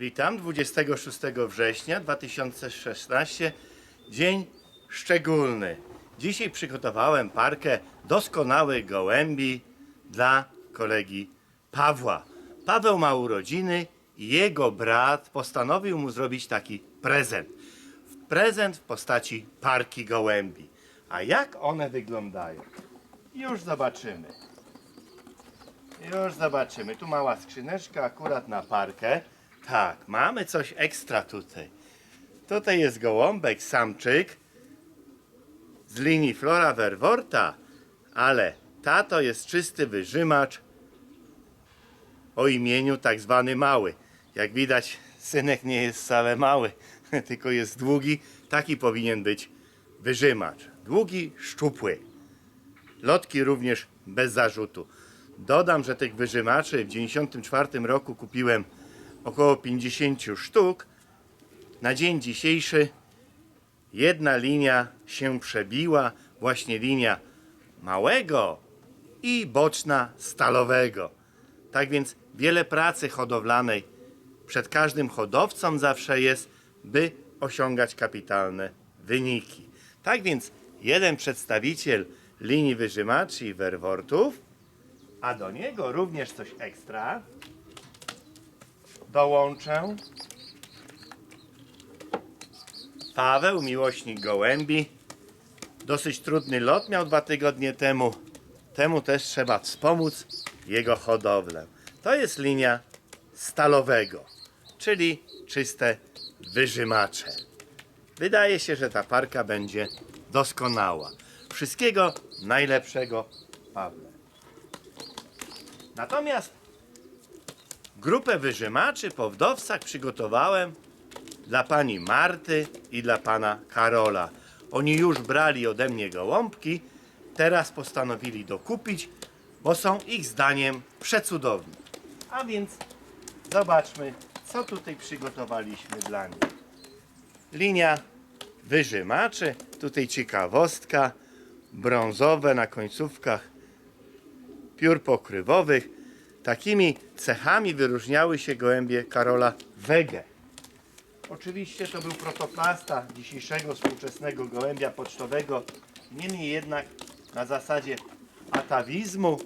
Witam 26 września 2016. Dzień szczególny. Dzisiaj przygotowałem parkę doskonałych gołębi dla kolegi Pawła. Paweł ma urodziny i jego brat postanowił mu zrobić taki prezent. Prezent w postaci parki gołębi. A jak one wyglądają? Już zobaczymy. Już zobaczymy. Tu mała skrzyneczka akurat na parkę. Tak, mamy coś ekstra tutaj. Tutaj jest gołąbek samczyk z linii Flora Verworta, ale tato jest czysty wyżymacz o imieniu tak zwany mały. Jak widać, synek nie jest wcale mały, tylko jest długi. Taki powinien być wyżymacz. Długi, szczupły. Lotki również bez zarzutu. Dodam, że tych wyżymaczy w 1994 roku kupiłem około 50 sztuk. Na dzień dzisiejszy jedna linia się przebiła, właśnie linia małego i boczna stalowego. Tak więc wiele pracy hodowlanej przed każdym hodowcą zawsze jest, by osiągać kapitalne wyniki. Tak więc jeden przedstawiciel linii wyżymaczy i werwortów, a do niego również coś ekstra dołączę. Paweł, miłośnik gołębi. Dosyć trudny lot miał dwa tygodnie temu. Temu też trzeba wspomóc jego hodowlę. To jest linia stalowego, czyli czyste wyżymacze. Wydaje się, że ta parka będzie doskonała. Wszystkiego najlepszego, Pawle. Natomiast grupę wyżymaczy po wdowcach przygotowałem dla pani Marty i dla pana Karola. Oni już brali ode mnie gołąbki, teraz postanowili dokupić, bo są ich zdaniem przecudowni. A więc zobaczmy, co tutaj przygotowaliśmy dla nich. Linia wyżymaczy, tutaj ciekawostka, brązowe na końcówkach piór pokrywowych. Takimi cechami wyróżniały się gołębie Karola Wege. Oczywiście to był protoplasta dzisiejszego współczesnego gołębia pocztowego. Niemniej jednak na zasadzie atawizmu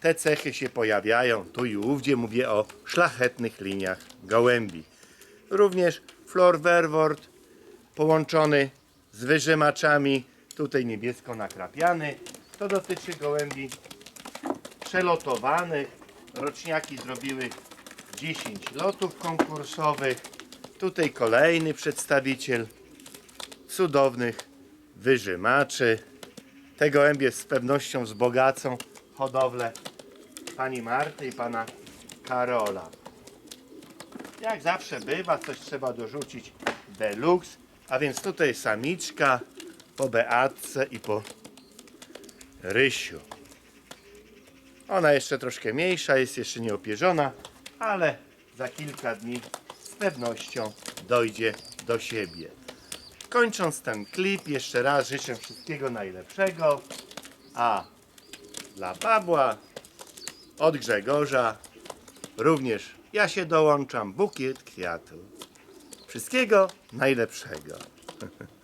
te cechy się pojawiają. Tu i ówdzie mówię o szlachetnych liniach gołębi. Również Flor Verwort połączony z wyżymaczami. Tutaj niebiesko nakrapiany. To dotyczy gołębi przelotowanych. Roczniaki zrobiły 10 lotów konkursowych. Tutaj kolejny przedstawiciel cudownych wyżymaczy. Te gołębie z pewnością wzbogacą hodowlę pani Marty i pana Karola. Jak zawsze bywa, coś trzeba dorzucić deluxe, a więc tutaj samiczka po Beatce i po Rysiu. Ona jeszcze troszkę mniejsza, jest jeszcze nieopierzona, ale za kilka dni z pewnością dojdzie do siebie. Kończąc ten klip, jeszcze raz życzę wszystkiego najlepszego, a dla Pawła od Grzegorza również ja się dołączam, bukiet kwiatów. Wszystkiego najlepszego.